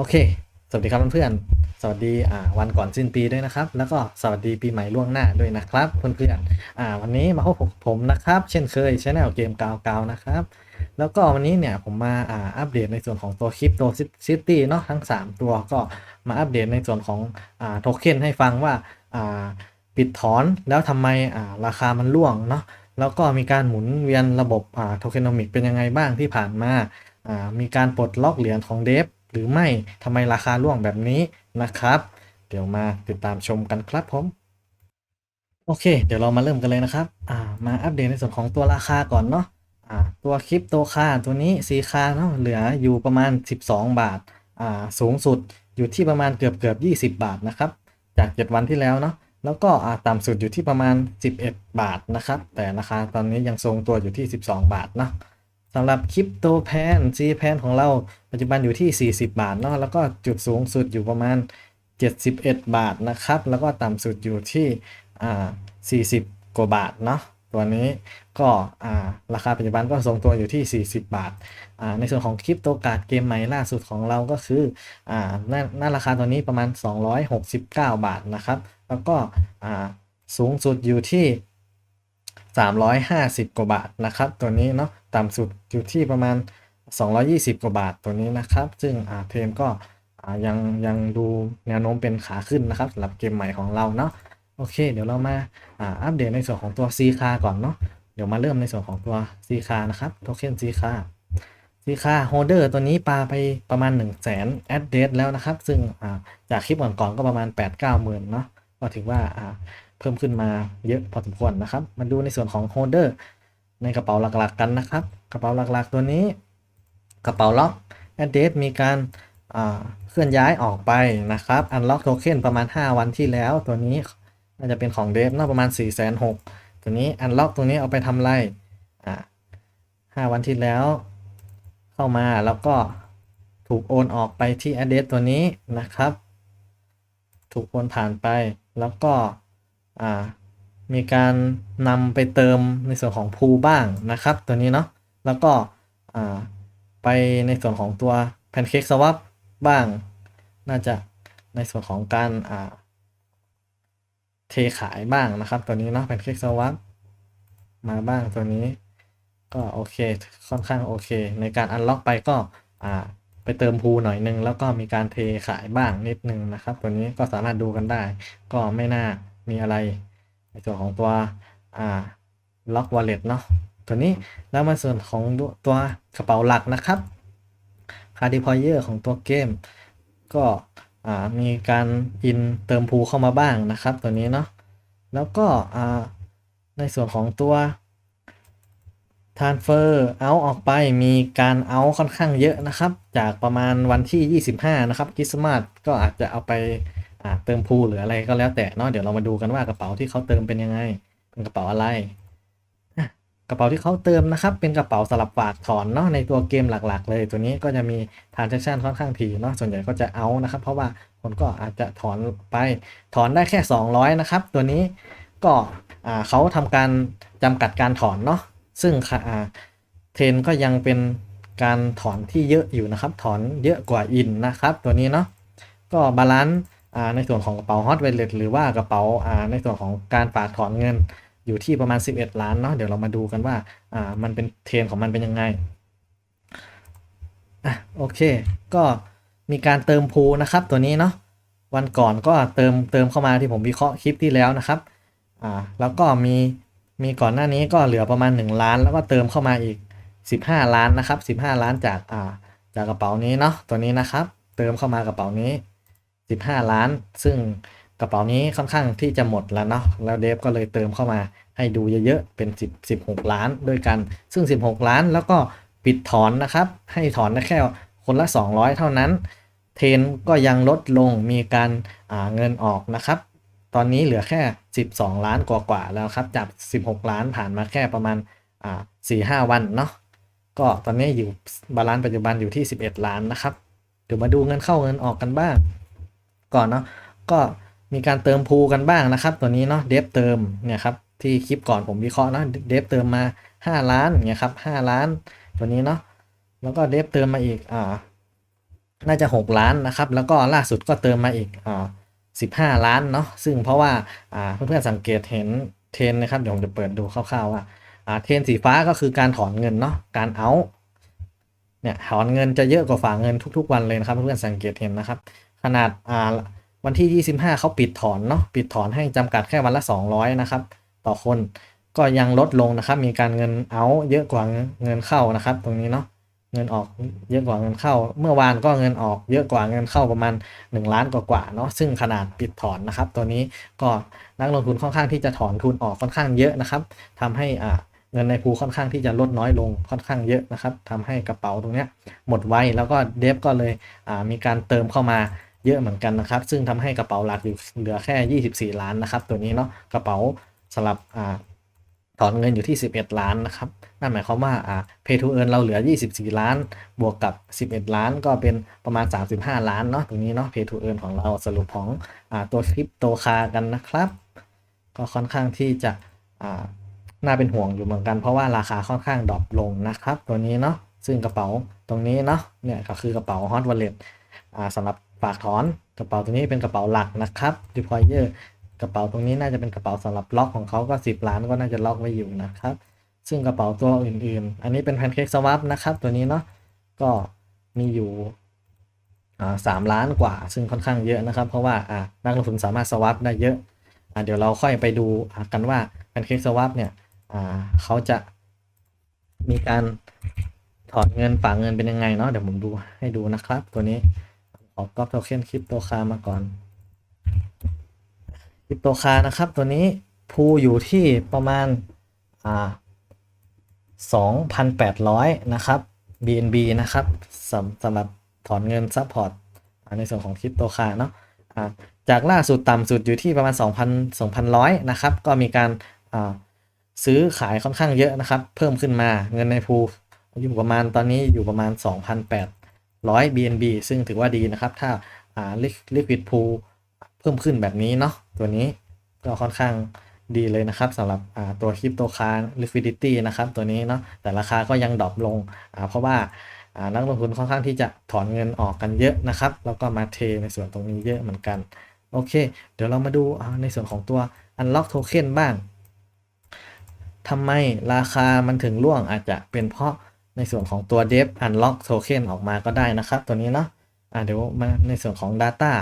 โอเค สวัสดีครับเพื่อนๆ สวัสดีอ่าวันก่อนสิ้นปีด้วยนะครับ แล้วก็สวัสดีปีใหม่ล่วงหน้าด้วยนะครับเพื่อนๆอ่าวันนี้มาพบผมนะครับ เช่นเคยชแนลเกมกาวๆนะครับ แล้วก็วันนี้เนี่ยผมมาอ่าอัปเดตในส่วนของตัวคริปโตซิตี้เนาะทั้ง 3 ตัวก็มาอัปเดตในส่วนของอ่าโทเค็นให้ฟังว่าอ่าปิดถอนแล้วทำไมอ่าราคามันร่วงเนาะแล้วก็มีการหมุนเวียนระบบอ่าโทเคนอมิกเป็นยังไงบ้างที่ผ่านมาอ่ามีการปลดล็อกเหรียญของเดฟ หรือไม่ทำไมราคาร่วงแบบนี้นะครับ เดี๋ยวมาติดตามชมกันครับผมโอเค เดี๋ยวเรามาเริ่มกันเลยนะครับ อ่า มาอัปเดตในส่วนของตัวราคาก่อนเนาะ อ่า ตัวคริปโตคาตัวนี้สีคาเนาะ เหลืออยู่ประมาณ 12 บาท อ่า สูงสุดอยู่ที่ประมาณเกือบเกือบ20 บาทนะครับ จาก 7 วันที่แล้วเนาะ แล้วก็ อ่า ต่ำสุดอยู่ที่ประมาณ 11 บาทนะครับ แต่ราคาตอนนี้ยังทรงตัวอยู่ที่ 12 บาทเนาะ สำหรับคริปโตแพนซีแพนของเราปัจจุบันอยู่ที่ 40 บาทเนาะแล้วก็จุดสูงสุดอยู่ประมาณ 71 บาทนะครับ แล้วก็ต่ำสุดอยู่ที่อ่า40 กว่าบาทเนาะตัวนี้ก็ราคาปัจจุบันก็ทรงตัวอยู่ที่ 40 บาท ในส่วนของคริปโตการ์ดเกมใหม่ล่าสุดของเราก็คืออ่าหน้าหน้าราคาตัวนี้ประมาณ 269 บาทนะครับ แล้วก็สูงสุดอยู่ที่ 350 กว่าบาทนะครับ ตัวนี้เนาะต่ำสุดอยู่ที่ประมาณ 220 กว่าบาทตัวนี้นะครับ ซึ่งอ่าเทรนก็ยังยังดูแนวโน้มเป็นขาขึ้นนะครับสำหรับเกมใหม่ของเราเนาะโอเค เดี๋ยวเรามาอ่าอัปเดตในส่วนของตัว C คาก่อนเนาะเดี๋ยวมาเริ่มในส่วนของตัว C คานะครับโทเค็น C คา C คาโฮเดอร์ตัวนี้ปาไปประมาณ 1 0 0 0 0แสนแอดเดแล้วนะครับ ซึ่งอ่าจากคลิปก่อนๆก็ประมาณ 8-9หมื่นเนาะก็ถือว่าอ่า เพิ่มขึ้นมาเยอะพอสมควรนะครับ มาดูในส่วนของโฮลเดอร์ในกระเป๋าหลักๆกันนะครับ กระเป๋าหลักๆตัวนี้ กระเป๋าล็อกแอดเดสมีการเคลื่อนย้ายออกไปนะครับอันล็อกโทเค็นประมาณ 5 วันที่แล้ว ตัวนี้น่าจะเป็นของเดฟน่าประมาณ 4 6 0 0 0ตัวนี้อันล็อกตัวนี้เอาไปทำไรอ่าห้าวันที่แล้ว เข้ามาแล้วก็ถูกโอนออกไปที่ address ตัวนี้นะครับ ถูกโอนผ่านไปแล้วก็ มีการนำไปเติมในส่วนของพูบ้างนะครับ ตัวนี้เนาะแล้วก็ไปในส่วนของตัว Pancake Swap บ้าง น่าจะในส่วนของการเทขายบ้างนะครับ ตัวนี้เนาะ Pancake Swap มาบ้างตัวนี้ ก็โอเคค่อนข้างโอเค ในการอันล็อกไปก็ไปเติมพูหน่อยนึง แล้วก็มีการเทขายบ้างนิดนึงนะครับ ตัวนี้ก็สามารถดูกันได้ ก็ไม่น่า มีอะไร ในส่วนของตัวอ่าล็อกวอลเล็ตเนาะตัวนี้แล้วมาส่วนของตัวกระเป๋าหลักนะครับคาร์ดิพอยเออร์ของตัวเกม ก็มีการอินเติมพูเข้ามาบ้างนะครับ ตัวนี้เนาะแล้วก็ในส่วนของตัว transfer out ออกไปมีการ out ค่อนข้างเยอะนะครับ จากประมาณวันที่ 25 นะครับคริสต์มาสก็อาจจะเอาไป เติมพูหรืออะไรก็แล้วแต่เนาะเดี๋ยวเรามาดูกันว่ากระเป๋าที่เขาเติมเป็นยังไง เป็นกระเป๋าอะไรกระเป๋าที่เขาเติมนะครับ เป็นกระเป๋าสลับฝากถอนเนาะในตัวเกมหลักๆ เลย ตัวนี้ก็จะมี transaction ค่อนข้างถี่เนาะส่วนใหญ่ก็จะเอานะครับ เพราะว่าคนก็อาจจะถอนไปถอนได้แค่ 200 นะครับ ตัวนี้ก็เขาทำการจำกัดการถอนเนาะซึ่งเทรนก็ยังเป็นการถอนที่เยอะอยู่นะครับ ถอนเยอะกว่าอินนะครับ ตัวนี้เนาะก็บาลานซ์ ในส่วนของกระเป๋า Hot Wallet หรือว่ากระเป๋าในส่วนของการฝากถอนเงินอยู่ที่ประมาณ 11 ล้านเนาะเดี๋ยวเรามาดูกันว่ามันเป็นเทรนของมันเป็นยังไงอะโอเค ก็มีการเติมพูนะครับตัวนี้เนาะวันก่อนก็เติมเติมเข้ามาที่ผมวิเคราะห์คลิปที่แล้วนะครับอ่าแล้วก็มีมีก่อนหน้านี้ก็เหลือประมาณ 1 ล้าน แล้วก็เติมเข้ามาอีก 15 ล้านนะครับ 15 ล้านจากอ่าจากกระเป๋านี้เนาะตัวนี้นะครับ เติมเข้ามากระเป๋านี้ 15 ล้าน ซึ่งกระเป๋านี้ค่อนข้างที่จะหมดแล้วเนาะแล้วเดฟก็เลยเติมเข้ามาให้ดูเยอะๆเป็น 10 16 ล้านด้วยกัน ซึ่ง 16 ล้านแล้วก็ปิดถอนนะครับ ให้ถอนได้แค่คนละ 200 เท่านั้น เทนก็ยังลดลงมีการเงินออกนะครับ ตอนนี้เหลือแค่ 12 ล้านกว่าๆแล้วครับจาก 16 ล้านผ่านมาแค่ประมาณสี่ห้าวันเนาะก็ตอนนี้อยู่บาลานซ์ปัจจุบันอยู่ที่ 11 ล้านนะครับเดี๋ยวมาดูเงินเข้าเงินออกกันบ้าง ก่อนเนาะก็มีการเติมพูกันบ้างนะครับ ตัวนี้เนาะเดฟเติมเนี่ยครับที่คลิปก่อนผมวิเคราะห์นะเดฟเติมมา 5 ล้านเนี่ยครับ5ล้านตัวนี้เนาะแล้วก็เดฟเติมมาอีกอ่าน่าจะ 6 ล้านนะครับ แล้วก็ล่าสุดก็เติมมาอีกอ่า15ล้านเนาะซึ่งเพราะว่าอ่าเพื่อนๆสังเกตเห็นเทนนะครับเดี๋ยวผมจะเปิดดูคร่าวๆว่าอ่าเทนสีฟ้าก็คือการถอนเงินเนาะการเอาเนี่ยถอนเงินจะเยอะกว่าฝากเงินทุก ๆ วันเลยนะครับเพื่อนๆสังเกตเห็นนะครับ ขนาดอ่าวันที่ 25 เขาปิดถอนเนาะปิดถอนให้จำกัดแค่วันละ 200 นะครับ ต่อคนก็ยังลดลงนะครับ มีการเงินเอาเยอะกว่าเงินเข้านะครับ ตรงนี้เนาะเงินออกเยอะกว่าเงินเข้า เมื่อวานก็เงินออกเยอะกว่าเงินเข้าประมาณ 1 ล้านกว่าๆเนาะซึ่งขนาดปิดถอนนะครับ ตัวนี้ก็นักลงทุนค่อนข้างที่จะถอนทุนออกค่อนข้างเยอะนะครับทำให้อ่าเงินในภูค่อนข้างที่จะลดน้อยลงค่อนข้างเยอะนะครับทำให้กระเป๋าตรงเนี้ยหมดไวแล้วก็เดฟก็เลยอ่ามีการเติมเข้ามา เยอะเหมือนกันนะครับ ซึ่งทำให้กระเป๋าหลักอยู่เหลือแค่ 24 ล้านนะครับ ตัวนี้เนาะกระเป๋าสำหรับอ่าถอนเงินอยู่ที่ 11 ล้านนะครับ นั่นหมายความว่าอ่า pay to earn เราเหลือ 24 ล้าน บวกกับ 11 ล้านก็เป็นประมาณ 35 ล้านเนาะตรงนี้เนาะ pay to earn ของเราสรุปของอ่าตัวคริปโตคากันนะครับ ก็ค่อนข้างที่จะอ่าน่าเป็นห่วงอยู่เหมือนกันเพราะว่าราคาค่อนข้างดรอปลงนะครับ ตัวนี้เนาะซึ่งกระเป๋าตรงนี้เนาะเนี่ยก็คือกระเป๋า hot wallet อ่าสำหรับ ฝากถอนกระเป๋าตัวนี้เป็นกระเป๋าหลักนะครับ deployer กระเป๋าตรงนี้น่าจะเป็นกระเป๋าสำหรับล็อกของเขาก็ 10 ล้านก็น่าจะล็อกไว้อยู่นะครับ ซึ่งกระเป๋าตัวอื่นๆ อันนี้เป็น Pancake Swap นะครับ ตัวนี้เนาะก็มีอยู่สามล้านกว่า ซึ่งค่อนข้างเยอะนะครับ เพราะว่านักลงทุนสามารถ swap ได้เยอะอ่าเดี๋ยวเราค่อยไปดูกันว่า Pancake Swap เนี่ยอ่าเขาจะมีการถอนเงินฝากเงินเป็นยังไงเนาะเดี๋ยวผมดูให้ดูนะครับตัวนี้ ขอก๊อปโทเค็นคริปโตคามาก่อนคริปโตคานะครับ ตัวนี้พูอยู่ที่ประมาณอ่า2,800 นะครับ BNB นะครับสำสำหรับถอนเงินซัพพอร์ตในส่วนของคริปโตคาเนาะะจากล่าสุดต่ำสุดอยู่ที่ประมาณ 2,000 2,100 นะครับ ก็มีการซื้อขายค่อนข้างเยอะนะครับ เพิ่มขึ้นมาเงินในพูอยู่ประมาณตอนนี้อยู่ประมาณ 2,800 BNB ซึ่งถือว่าดีนะครับ ถ้าลิควิดพูเพิ่มขึ้นแบบนี้เนาะตัวนี้ก็ค่อนข้างดีเลยนะครับสำหรับตัวคริปโตคาร์ liquidity นะครับตัวนี้เนาะแต่ราคาก็ยังดรอปลง เพราะว่านักลงทุนค่อนข้างที่จะถอนเงินออกกันเยอะนะครับ แล้วก็มาเทในส่วนตรงนี้เยอะเหมือนกัน โอเค เดี๋ยวเรามาดูในส่วนของตัว unlock token บ้างทำไมราคามันถึงร่วงอาจจะเป็นเพราะ ในส่วนของตัว dev unlock token ออกมาก็ได้นะครับ ตัวนี้เนาะอะเดี๋ยวมาในส่วนของ data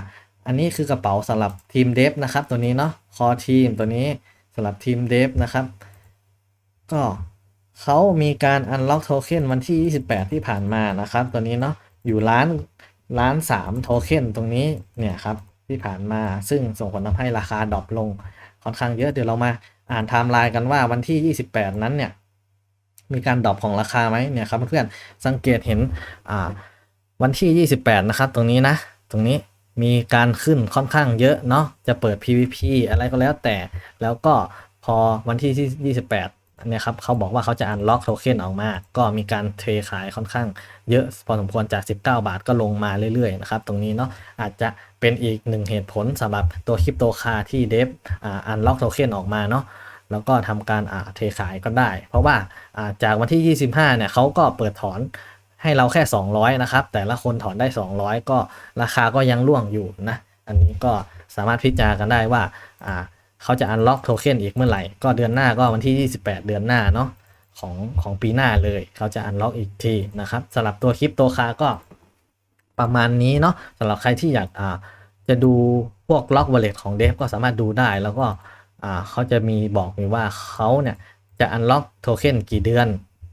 อันนี้คือกระเป๋าสำหรับทีมเดฟนะครับ ตัวนี้เนาะ core team ตัวนี้สำหรับทีมเดฟนะครับ ก็เขามีการ unlock token วันที่ 28 ที่ผ่านมานะครับ ตัวนี้เนาะอยู่ล้านล้าน3โทเค็นตรงนี้เนี่ยครับที่ผ่านมาซึ่งส่งผลทำให้ราคาดรอปลงค่อนข้างเยอะเดี๋ยวเรามาอ่านไทม์ไลน์กันว่าวันที่ 28 นั้นเนี่ย มีการดรอปของราคาไหมเนี่ยครับเพื่อนสังเกตเห็นวันที่ 28 นะครับ ตรงนี้นะ ตรงนี้มีการขึ้นค่อนข้างเยอะเนาะจะเปิด PVP อะไรก็แล้วแต่ แล้วก็พอวันที่ 28เนี่ยครับเขาบอกว่าเขาจะอันล็อกโทเค็นออกมา ก็มีการเทขายค่อนข้างเยอะพอสมควรจาก 19 บาทก็ลงมาเรื่อยๆนะครับ ตรงนี้เนาะอาจจะเป็นอีกหนึ่งเหตุผลสำหรับตัวคริปโตคาที่เดฟอันล็อกโทเค็นออกมาเนาะ แล้วก็ทำการเทขายก็ได้ เพราะว่าจากวันที่ 25เนี่ยเขาก็เปิดถอนให้เราแค่ 200 นะครับ แต่ละคนถอนได้ 200 ก็ราคาก็ยังร่วงอยู่นะ อันนี้ก็สามารถพิจารณากันได้ว่าเขาจะอันล็อกโทเค็นอีกเมื่อไหร่ ก็เดือนหน้าก็วันที่ 28 เดือนหน้าเนาะของของปีหน้าเลย เขาจะอันล็อกอีกทีนะครับสำหรับตัวคริปโตคาก็ประมาณนี้เนาะสำหรับใครที่อยากจะดูพวกล็อกวอลเล็ตของเดฟก็สามารถดูได้แล้วก็ อ่าเขาจะมีบอกมีว่าเขาเนี่ยจะอันล็อกโทเค็นกี่เดือน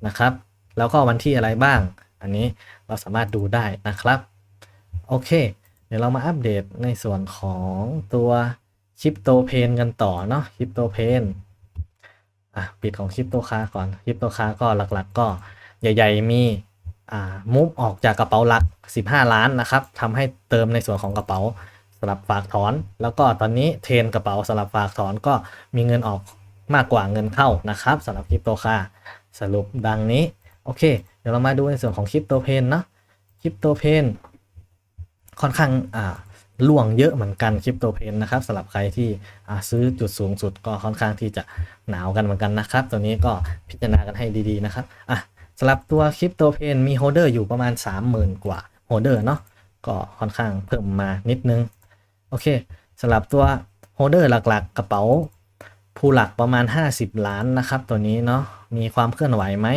นะครับ แล้วก็วันที่อะไรบ้าง อันนี้เราสามารถดูได้นะครับ โอเค เดี๋ยวเรามาอัปเดตในส่วนของตัวชิปโตเพนกันต่อเนาะชิปโตเพนอะปิดของคริปโตคาก่อนคริปโตคาก็หลักๆ ก็ใหญ่ ๆ มีอ่ามุฟออกจากกระเป๋าหลัก 15 ล้านนะครับทำให้เติมในส่วนของกระเป๋า สำหรับฝากถอน แล้วก็ตอนนี้เทรนกระเป๋าสำหรับฝากถอนก็มีเงินออกมากกว่าเงินเข้านะครับสำหรับคริปโตค่าสรุปดังนี้ โอเค เดี๋ยวเรามาดูในส่วนของคริปโตเพนเนาะคริปโตเพนค่อนข้างอ่าล่วงเยอะเหมือนกันคริปโตเพนนะครับสำหรับใครที่ซื้อจุดสูงสุดก็ค่อนข้างที่จะหนาวกันเหมือนกันนะครับ ตัวนี้ก็พิจารณากันให้ดีๆนะครับอะสำหรับตัวคริปโตเพนมีโฮเดอร์อยู่ประมาณ 30,000 กว่าโฮเดอร์เนาะก็ค่อนข้างเพิ่มมานิดนึง โอเคสำหรับตัวโฮเดอร์หลักๆ กระเป๋าผู้หลักประมาณ 50 ล้านนะครับ ตัวนี้เนาะมีความเคลื่อนไหวไหม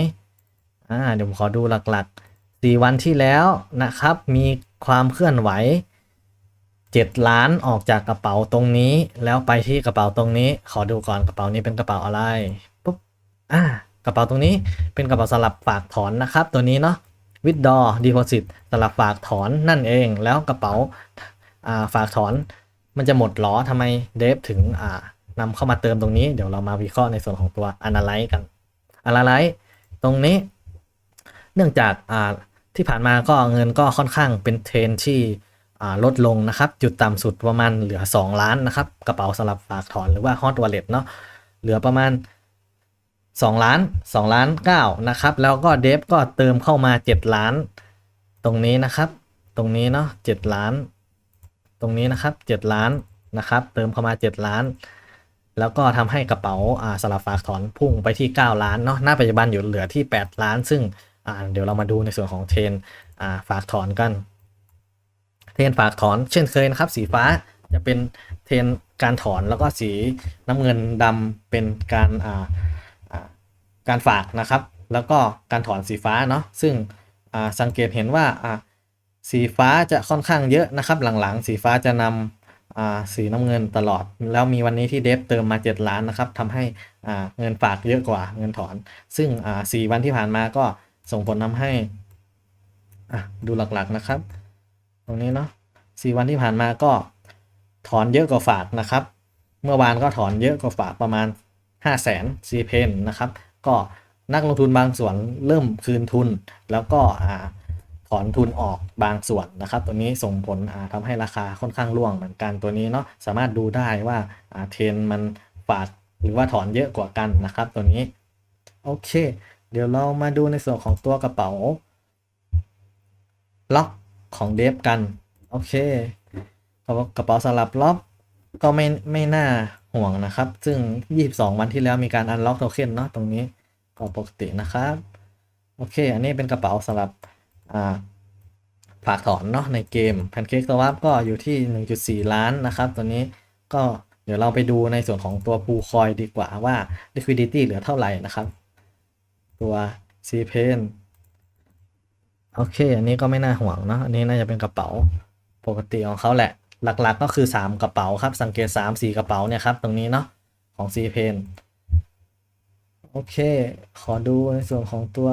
อ่าเดี๋ยวผมขอดูหลักๆ 4 วันที่แล้วนะครับ มีความเคลื่อนไหว 7 ล้านออกจากกระเป๋าตรงนี้ แล้วไปที่กระเป๋าตรงนี้ ขอดูก่อนกระเป๋านี้เป็นกระเป๋าอะไรปุ๊บอ่ากระเป๋าตรงนี้เป็นกระเป๋าสลับฝากถอนนะครับ ตัวนี้เนาะวิดดอดีโพสิตสลับฝากถอนนั่นเอง แล้วกระเป๋า ฝากถอนมันจะหมดล้อทำไมเดฟถึงอ่านำเข้ามาเติมตรงนี้ เดี๋ยวเรามาวิเคราะห์ในส่วนของตัว Analyze กัน Analyze ตรงนี้ เนื่องจากที่ผ่านมาก็เงินก็ค่อนข้างเป็นเทรนที่ลดลงนะครับ จุดต่ำสุดประมาณเหลือ 2 ล้านนะครับ กระเป๋าสลับฝากถอนหรือว่า Hot Wallet เนาะเหลือประมาณ 2 ล้าน 2 ล้าน 9 นะครับ แล้วก็เดฟก็เติมเข้ามา 7 ล้าน ตรงนี้นะครับ ตรงนี้เนาะ7ล้าน ตรงนี้นะครับ 7 ล้านนะครับ เติมเข้ามา 7 ล้าน แล้วก็ทำให้กระเป๋าสลับฝากถอนพุ่งไปที่ 9 ล้านเนาะหน้าปัจจุบันอยู่เหลือที่ 8 ล้าน ซึ่งเดี๋ยวเรามาดูในส่วนของเทรนฝากถอนกัน เทรนฝากถอนเช่นเคยนะครับ สีฟ้าจะเป็นเทรนการถอนแล้วก็สีน้ำเงินดำเป็นการาาการฝากนะครับ แล้วก็การถอนสีฟ้าเนาะซึ่งสังเกตเห็นว่าอ่า สีฟ้าจะค่อนข้างเยอะนะครับหลังๆ สีฟ้าจะนำสีน้ำเงินตลอด แล้วมีวันนี้ที่เดฟเติมมา 7 ล้านนะครับทำให้เงินฝากเยอะกว่าเงินถอน ซึ่งสี่วันที่ผ่านมาก็ส่งผลทำให้ดูหลักๆนะครับ ตรงนี้เนาะสี่วันที่ผ่านมาก็ถอนเยอะกว่าฝากนะครับ เมื่อวานก็ถอนเยอะกว่าฝากประมาณ 5 0 0แสนซีเพนนะครับ ก็นักลงทุนบางส่วนเริ่มคืนทุน แล้วก็ ถอนทุนออกบางส่วนนะครับ ตัวนี้ส่งผลอ่าทำให้ราคาค่อนข้างร่วงเหมือนกันตัวนี้เนาะสามารถดูได้ว่าเทรนมันฝากหรือว่าถอนเยอะกว่ากันนะครับ ตัวนี้โอเค เดี๋ยวเรามาดูในส่วนของตัวกระเป๋าล็อกของเดฟกันโอเคกระเป๋าสลับล็อกก็ไม่ไม่น่าห่วงนะครับ ซึ่ง 22 วันที่แล้วมีการอันล็อกโทเค็นเนาะตรงนี้ก็ปกตินะครับ โอเค อันนี้เป็นกระเป๋าสำหรับ อ่าฝากถอนเนาะในเกม Pancake Swap ก็อยู่ที่ 1.4 ล้านนะครับตัวนี้ก็เดี๋ยวเราไปดูในส่วนของตัวปูคอยดีกว่าว่า liquidity เหลือเท่าไหร่นะครับ ตัว c p a n โอเค อันนี้ก็ไม่น่าห่วงเนาะอันนี้น่าจะเป็นกระเป๋าปกติของเขาแหละ หลักๆก็คือ 3 กระเป๋าครับ สังเกต 3 4 กระเป๋าเนี่ยครับ ตรงนี้เนาะของ c p a n โอเค ขอดูในส่วนของตัว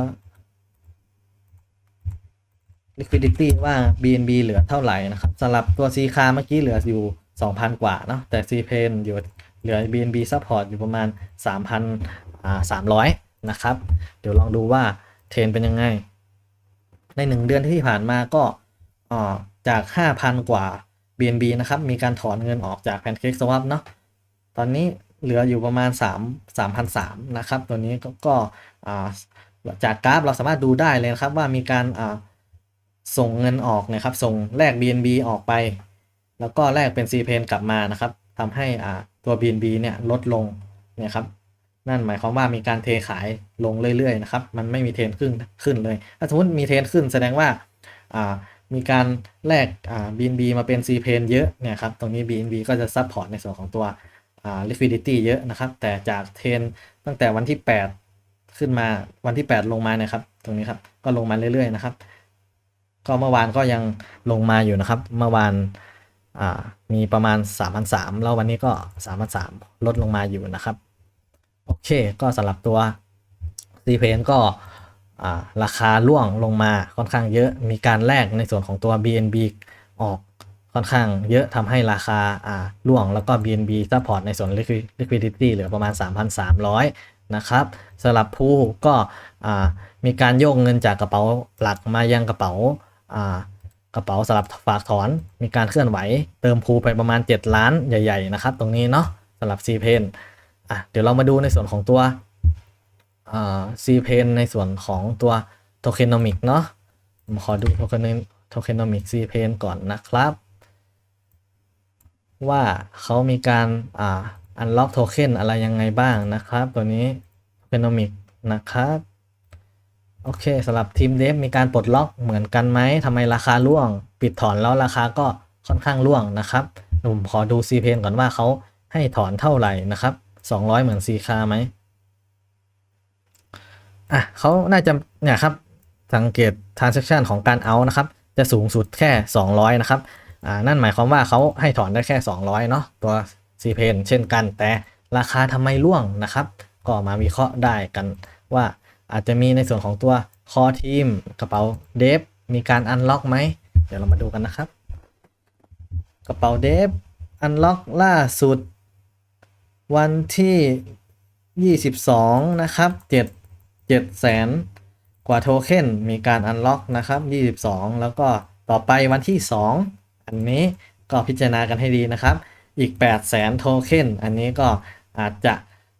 liquidity ว่า BNB เหลือเท่าไหร่นะครับสำหรับตัว C คาเมื่อกี้เหลืออยู่ 2,000 กว่าเนาะแต่ C p a n อยู่เหลือ BNB support อยู่ประมาณ3,000อ่า300 นะครับ เดี๋ยวลองดูว่าเทรนเป็นยังไง ใน 1 เดือนที่ผ่านมาก็จาก 5,000 กว่า BNB นะครับ มีการถอนเงินออกจาก Pancake Swap เนาะตอนนี้เหลืออยู่ประมาณ 3,300 นะครับ ตัวนี้ก็ก็จากกราฟเราสามารถดูได้เลยนะครับว่ามีการอ่า ส่งเงินออกนะครับ ส่งแลก BNB ออกไป แล้วก็แลกเป็น c p a n กลับมานะครับทำให้อ่าตัว BNB เนี่ยลดลงนี่ยครับนั่นหมายความว่ามีการเทขายลงเรื่อยๆนะครับ มันไม่มีเทนขึ้นขึ้นเลย ถ้าสมมติมีเทนขึ้นแสดงว่าอ่ามีการแลกอ่า BNB มาเป็น c p a n เยอะเนี่ยครับตรงนี้ BNB ก็จะซับพอร์ตในส่วนของตัวอ่า liquidity เยอะนะครับ แต่จากเทนตั้งแต่วันที่ 8 ขึ้นมาวันที่ 8 ลงมานี่ยครับ ตรงนี้ครับก็ลงมาเรื่อยๆนะครับ ก็เมื่อวานก็ยังลงมาอยู่นะครับ เมื่อวานมีประมาณ 3,300 แล้ววันนี้ก็ 3,300 ลดลงมาอยู่นะครับ โอเค ก็สำหรับตัว c p n ก็ราคาล่วงลงมาค่อนข้างเยอะ มีการแลกในส่วนของตัว BNB ออกค่อนข้างเยอะทำให้ราคาล่วงแล้วก็ BNB support ในส่วน liquidity เหลือประมาณ 3,300 นะครับสำหรับผู้ก็มีการโยกเงินจากกระเป๋าหลักมายังกระเป๋า กระเป๋าสลับฝากถอนมีการเคลื่อนไหว เติมพูไปประมาณ 7 ล้านใหญ่ ๆ นะครับ ตรงนี้เนาะสำหรับ c p a n อะเดี๋ยวเรามาดูในส่วนของตัวอ่า c p a n ในส่วนของตัว tokenomic เนาะผมขอดู tokenomic c p a n ก่อนนะครับ ว่าเขามีการอ่า unlock token อะไรยังไงบ้างนะครับ ตัวนี้ tokenomic นะครับ โอเคสำหรับทีมเดฟมีการปลดล็อกเหมือนกันไหมทำไมราคาร่วง ปิดถอนแล้วราคาก็ค่อนข้างร่วงนะครับผมขอดูซีเพนก่อนว่าเขาให้ถอนเท่าไหร่นะครับ 200 เหมือนซีคาไหมอะเขาน่าจะเนี่ยครับสังเกต transaction ของการเอานะครับ จะสูงสุดแค่ 200 นะครับอ่านั่นหมายความว่าเขาให้ถอนได้แค่ 200 เนาะตัว c p n เช่นกัน แต่ราคาทำไมร่วงนะครับ ก็มาวิเคราะห์ได้กันว่า อาจจะมีในส่วนของตัวคอทีมกระเป๋าเดฟมีการอันล็อกไหม เดี๋ยวเรามาดูกันนะครับ กระเป๋าเดฟอันล็อกล่าสุด วันที่ 22 นะครับ 7 7แสนกว่าโทเค็นมีการอันล็อกนะครับ 22 แล้วก็ต่อไปวันที่ 2 อันนี้ก็พิจารณากันให้ดีนะครับ อีก8แสนโทเค็นอันนี้ก็อาจจะ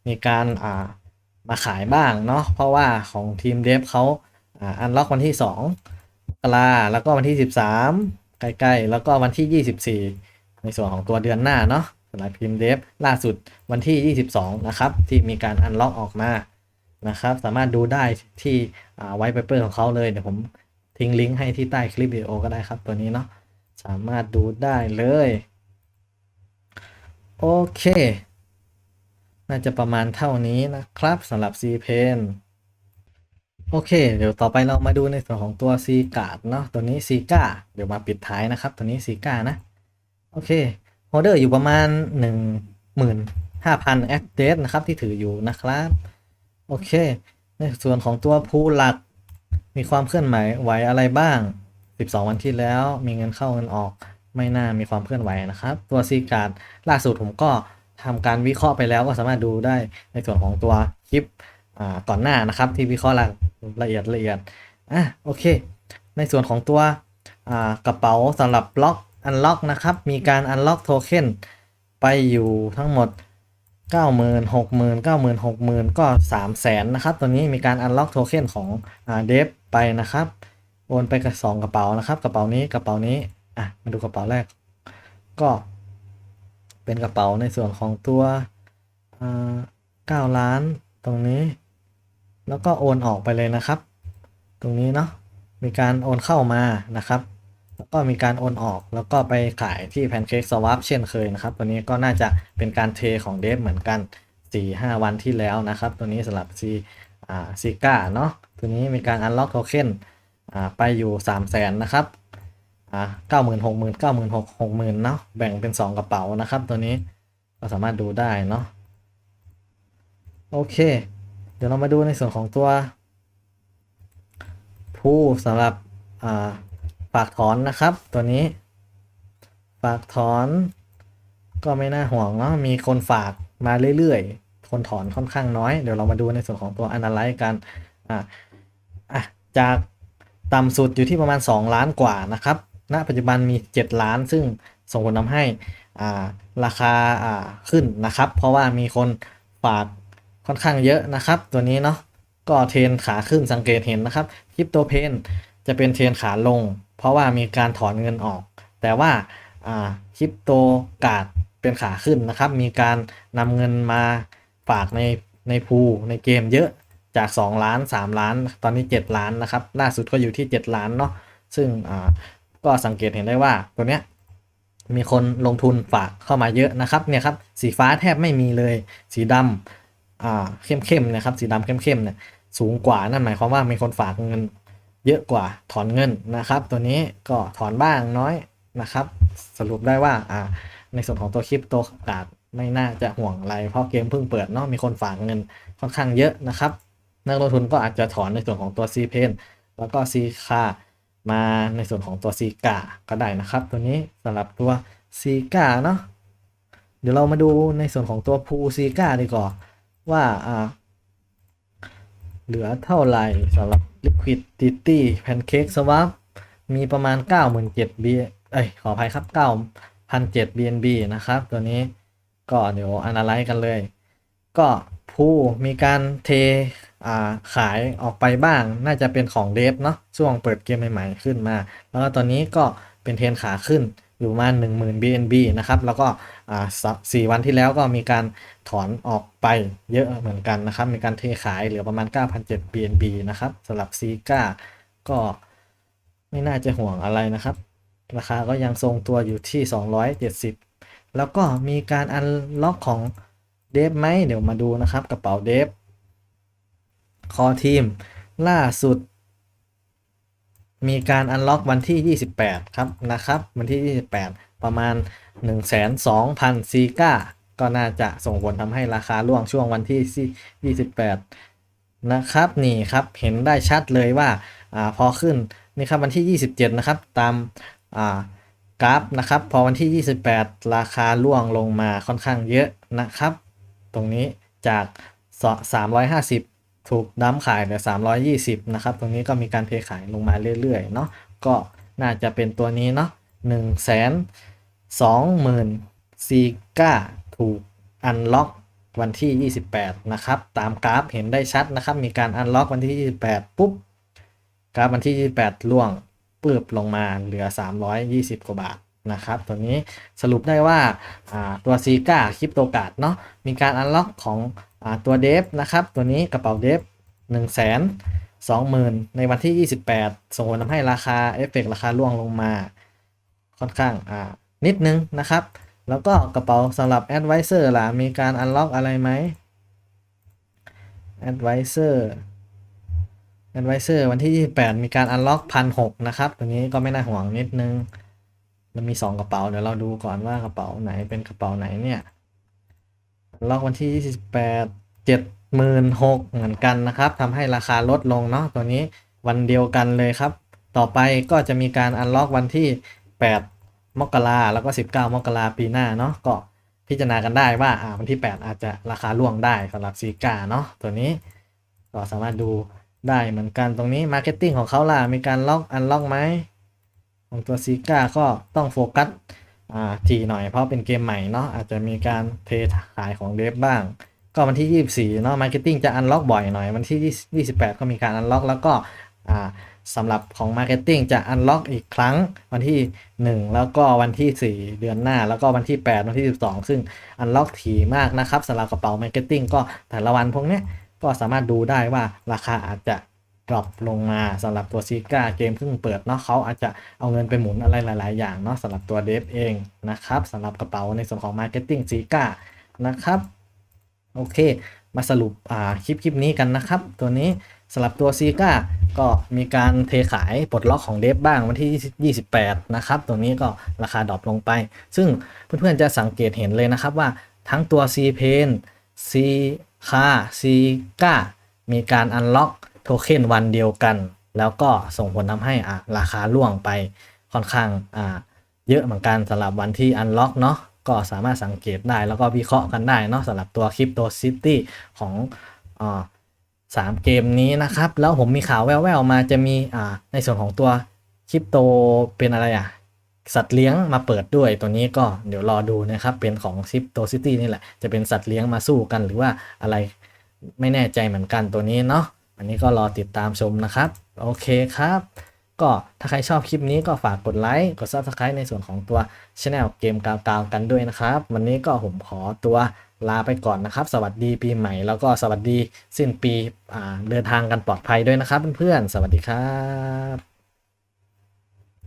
มีการอ่า มาขายบ้างเนาะเพราะว่าของทีมเดฟเขาอันล็อกวันที่2กลาแล้วก็วันที่ 13 ใกล้ๆ แล้วก็วันที่ 24 ในส่วนของตัวเดือนหน้าเนาะสำหรับทีมเดฟล่าสุดวันที่ 22 นะครับ ที่มีการอันล็อกออกมานะครับ สามารถดูได้ที่ไวท์เปเปอร์ของเขาเลย เดี๋ยวผมทิ้งลิงก์ให้ที่ใต้คลิปวิดีโอก็ได้ครับ ตัวนี้เนาะสามารถดูได้เลย โอเค น่าจะประมาณเท่านี้นะครับสำหรับ C Pen โอเค เดี๋ยวต่อไปเรามาดูในส่วนของตัว C Card เนาะตัวนี้ C กาเดี๋ยวมาปิดท้ายนะครับ ตัวนี้ C กานะ โอเคโฮเดอร์อยู่ประมาณ 15,000 a c t e s นะครับ ที่ถืออยู่นะครับ โอเค ในส่วนของตัวผู้หลัก มีความเคลื่อนไหวไหวอะไรบ้าง 12 วันที่แล้ว มีเงินเข้าเงินออกไม่น่ามีความเคลื่อนไหวนะครับ ตัวซีการ์ดล่าสุดผมก็ ทำการวิเคราะห์ไปแล้วก็สามารถดูได้ในส่วนของตัวคลิปก่อนหน้านะครับ ที่วิเคราะห์ละเอียดละเอียดอะโอเค ในส่วนของตัวกระเป๋าสำหรับล็อกอันล็อกนะครับ มีการอันล็อกโทเค็นไปอยู่ทั้งหมดเก้าหมื่นหกหมื่นเก้าหมื่นหกหมื่นก็สามแสนนะครับ ตัวนี้มีการอันล็อกโทเค็นของเดฟไปนะครับโอนไปกับสองกระเป๋านะครับ กระเป๋านี้กระเป๋านี้อะมาดูกระเป๋าแรก ก็ เป็นกระเป๋าในส่วนของตัวเก้าล้านตรงนี้ แล้วก็โอนออกไปเลยนะครับ ตรงนี้เนาะมีการโอนเข้ามานะครับ แล้วก็มีการโอนออกแล้วก็ไปขายที่ Pancake Swap เช่นเคยนะครับ ตัวนี้ก็น่าจะเป็นการเทของเดฟเหมือนกัน 4-5 วันที่แล้วนะครับ ตัวนี้สำหรับ C อ่าซีก้าเนาะตัวนี้มีการอันล็อกโทเค็นอ่าไปอยู่ 3 0 0แสนนะครับ อ่าเก้าหมื่นหกหมื่นเก้าหมื่นหกหกหมื่นเนาะแบ่งเป็น2กระเป๋านะครับ ตัวนี้ก็สามารถดูได้เนาะโอเค เดี๋ยวเรามาดูในส่วนของตัว ผู้สำหรับฝากถอนนะครับ ตัวนี้ ฝากถอน ก็ไม่น่าห่วงเนาะมีคนฝากมาเรื่อยๆ คนถอนค่อนข้างน้อย เดี๋ยวเรามาดูในส่วนของตัว Analyze กันอะอะจากต่ำสุดอยู่ที่ประมาณ 2 ล้านกว่านะครับ ณปัจจุบันมี 7 ล้าน ซึ่งส่งผลทำให้อ่าราคาอ่าขึ้นนะครับ เพราะว่ามีคนฝากค่อนข้างเยอะนะครับ ตัวนี้เนาะก็เทรนขาขึ้นสังเกตเห็นนะครับคริปโตเพนจะเป็นเทรนขาลง เพราะว่ามีการถอนเงินออก แต่ว่าคริปโตกาดเป็นขาขึ้นนะครับ มีการนำเงินมาฝากในในพูในเกมเยอะจาก 2 ล้าน 3 ล้าน ตอนนี้ 7 ล้านนะครับ ล่าสุดก็อยู่ที่ 7 ล้านเนาะซึ่ง ก็สังเกตเห็นได้ว่าตัวเนี้ยมีคนลงทุนฝากเข้ามาเยอะนะครับเนี่ยครับสีฟ้าแทบไม่มีเลยสีดำอ่าเข้มๆนะครับสีดำเข้มๆเนี่ยสูงกว่านั่นหมายความว่ามีคนฝากเงินเยอะกว่าถอนเงินนะครับ ตัวนี้ก็ถอนบ้างน้อยนะครับ สรุปได้ว่าอ่าในส่วนของตัวคริปโตกาดไม่น่าจะห่วงอะไรเพราะเกมเพิ่งเปิดเนาะมีคนฝากเงินค่อนข้างเยอะนะครับ นักลงทุนก็อาจจะถอนในส่วนของตัว C p e n แล้วก็ C คา มาในส่วนของตัว C กาก็ได้นะครับ ตัวนี้สำหรับตัว C กาเนาะเดี๋ยวเรามาดูในส่วนของตัวพู C กาดีกว่าว่าอ่าเหลือเท่าไหร่สำหรับ liquidity pancake swap มีประมาณ 97 b เอ้ยขออภัยครับ9,007 bnb นะครับ ตัวนี้ก็เดี๋ยว analyze กันเลย ก็ผู้มีการเท ขายออกไปบ้าง น่าจะเป็นของเดฟเนาะช่วงเปิดเกมใหม่ๆขึ้นมา แล้วก็ตอนนี้ก็เป็นเทรนขาขึ้นอยู่มา10,000 BNB นะครับ แล้วก็สี่วันที่แล้วก็มีการถอนออกไปเยอะเหมือนกันนะครับ มีการเทขายเหลือประมาณ 9,700 BNB นะครับสำหรับซีก้าก็ไม่น่าจะห่วงอะไรนะครับ ราคาก็ยังทรงตัวอยู่ที่ 270 แล้วก็มีการอันล็อกของเดฟไหมเดี๋ยวมาดูนะครับกระเป๋าเดฟ คอทีม ล่าสุด มีการอันล็อกวันที่ 28 ครับนะครับ วันที่ 28 ประมาณ1,200,000 ซีก้า ก็น่าจะส่งผลทำให้ราคาร่วงช่วงวันที่ 28 นะครับ นี่ครับเห็นได้ชัดเลยว่าอ่าพอขึ้นนี่ครับวันที่ 27 นะครับ ตามอ่ากราฟนะครับ พอวันที่ 28 ราคาร่วงลงมาค่อนข้างเยอะนะครับ ตรงนี้จาก 350 ถูกดั้มขายเหลือ320นะครับ ตรงนี้ก็มีการเทขายลงมาเรื่อยๆเนาะ ก็น่าจะเป็นตัวนี้เนาะ1 2 0 0 0 0ซีก้าถูกอันล็อกวันที่ 28 นะครับ ตามกราฟเห็นได้ชัดนะครับ มีการอันล็อกวันที่ 28 ปุ๊บ กราฟวันที่ 28 ล่วงปืบลงมาเหลือ 320 กว่าบาทนะครับ ตัวนี้สรุปได้ว่าตัวซีก้าคริปโตการ์ดเนาะ มีการอันล็อกของ ตัวเดฟนะครับ ตัวนี้กระเป๋าเดฟ1 2 0 0 0 0ในวันที่ 28 ส่งผลทำให้ราคาเอฟเฟกราคาร่วงลงมา ค่อนข้างอ่านิดนึงนะครับ แล้วก็กระเป๋าสำหรับ Advisor ล่ะ มีการอันล็อกอะไรไหม Advisor Advisor วันที่ 28 มีการอันล็อกพันหนะครับตัวนี้ก็ไม่น่าห่วงนิดนึง มันมี 2 กระเป๋า เดี๋ยวเราดูก่อนว่ากระเป๋าไหนเป็นกระเป๋าไหนเนี่ย ล็อกวันที่ 28 76,000เหมือนกันนะครับทำให้ราคาลดลงเนาะตัวนี้วันเดียวกันเลยครับ ต่อไปก็จะมีการอันล็อกวันที่ 8 มกราแล้วก็ 19 มกราปีหน้าเนาะก็พิจารณากันได้ว่าอ่าวันที่ 8 อาจจะราคาล่วงได้สำหรับซีกาเนาะตัวนี้ก็สามารถดูได้เหมือนกันตรงนี้มาร์เก็ตติ้งของเขาล่ะมีการล็อกอันล็อกไหมของตัวซีกาก็ต้องโฟกัส ทีหน่อยเพราะเป็นเกมใหม่เนาะอาจจะมีการเทขายของเดฟบ้าง ก็วันที่ 24เนาะมาร์เก็ตติ้งจะอันล็อกบ่อยหน่อย วันที่ 28 ก็มีการอันล็อกแล้วก็อ่าสำหรับของ Marketing จะอันล็อกอีกครั้งวันที่ 1 แล้วก็วันที่ 4 เดือนหน้า แล้วก็วันที่ 8 วันที่ 12 ซึ่งอันล็อกถี่มากนะครับสำหรับกระเป๋า Marketing ก็แต่ละวันพวกนี้ก็สามารถดูได้ว่าราคาอาจจะ ดรอปลงมาสำหรับตัวซีกาเกมเพิ่งเปิดเนาะเขาอาจจะเอาเงินไปหมุนอะไรหลาย ๆ อย่างเนาะสำหรับตัวเดฟเองนะครับสำหรับกระเป๋าในส่วนของ Marketing ซีกานะครับ โอเค มาสรุปอ่าคลิปคลิปนี้กันนะครับ ตัวนี้สำหรับตัวซีก้าก็มีการเทขายปลดล็อกของเดฟบ้างวันที่ 28 นะครับ ตัวนี้ก็ราคาดรอปลงไป ซึ่งเพื่อน ๆ จะสังเกตเห็นเลยนะครับว่าทั้งตัว C p a n C คา C กามีการอันล็อก โทเค็นวันเดียวกัน แล้วก็ส่งผลทำให้อะราคาล่วงไปค่อนข้างอ่าเยอะเหมือนกันสำหรับวันที่อันล็อกเนาะก็สามารถสังเกตได้แล้วก็วิเคราะห์กันได้เนาะสำหรับตัวคริปโตซิตี้ของอ่าสามเกมนี้นะครับ แล้วผมมีข่าวแว่วๆมาจะมีอ่าในส่วนของตัวคริปโตเป็นอะไรอะสัตว์เลี้ยงมาเปิดด้วยตัวนี้ก็เดี๋ยวรอดูนะครับ เป็นของซิปโตซิตี้นี่แหละ จะเป็นสัตว์เลี้ยงมาสู้กันหรือว่าอะไรไม่แน่ใจเหมือนกันตัวนี้เนาะ อันนี้ก็รอติดตามชมนะครับ โอเคครับ ก็ถ้าใครชอบคลิปนี้ก็ฝากกดไลค์กด Subscribe ในส่วนของตัวช anel เกมกาวๆกันด้วยนะครับ วันนี้ก็ผมขอตัวลาไปก่อนนะครับ สวัสดีปีใหม่แล้วก็สวัสดีสิ้นปีเดินทางกันปลอดภัยด้วยนะครับเพื่อนๆสวัสดีครับ